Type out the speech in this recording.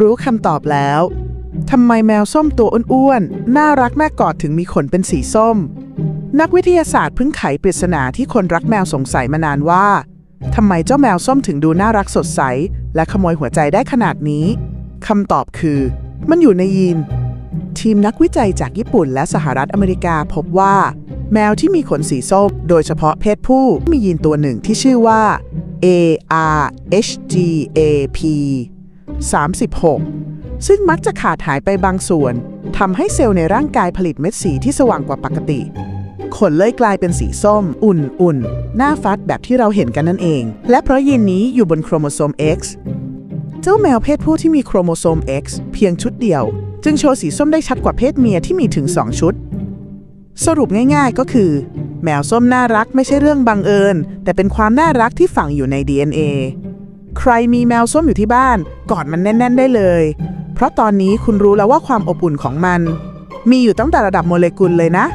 รู้คำตอบแล้วทำไมแมวส้มตัวอ้วนๆ น่ารักน่กอดถึงมีขนเป็นสีส้ม นักวิทยาศาสตร์เพิ่งไขปริศนาที่คนรักแมวสงสัยมานานว่าทำไมเจ้าแมวส้มถึงดูน่ารักสดใส และขโมยหัวใจได้ขนาดนี้คำตอบคือ มันอยู่ในยีน ทีมนักวิจัยจากญี่ปุ่นและสหรัฐอเมริกาพบว่า แมวที่มีขนสีส้ม โดยเฉพาะเพศผู้มียีนตัวหนึ่งที่ชื่อว่า ARHGAP 36 ซึ่งมักจะขาดหายไปบางส่วนทำให้เซลล์ในร่างกายผลิตเม็ดสีที่สว่างกว่าปกติ ขนเลยกลายเป็นสีส้ม อุ่นๆ หน้าฟัดแบบที่เราเห็นกันนั่นเอง และเพราะยีนนี้อยู่บนโครโมโซม X เจ้าแมวเพศผู้ที่มีโครโมโซม X เพียงชุดเดียว จึงโชว์สีส้มได้ชัดกว่าเพศเมียที่มีถึง 2 ชุด สรุปง่ายๆก็คือ แมวส้มน่ารักไม่ใช่เรื่องบังเอิญ แต่เป็นความน่ารักที่ฝังอยู่ใน DNA ใครมีแมวส้มอยู่ที่บ้านกอดมันแน่น ๆ ได้เลย เพราะตอนนี้คุณรู้แล้วว่าความอบอุ่นของมัน มีอยู่ตั้งแต่ระดับโมเลกุลเลยนะ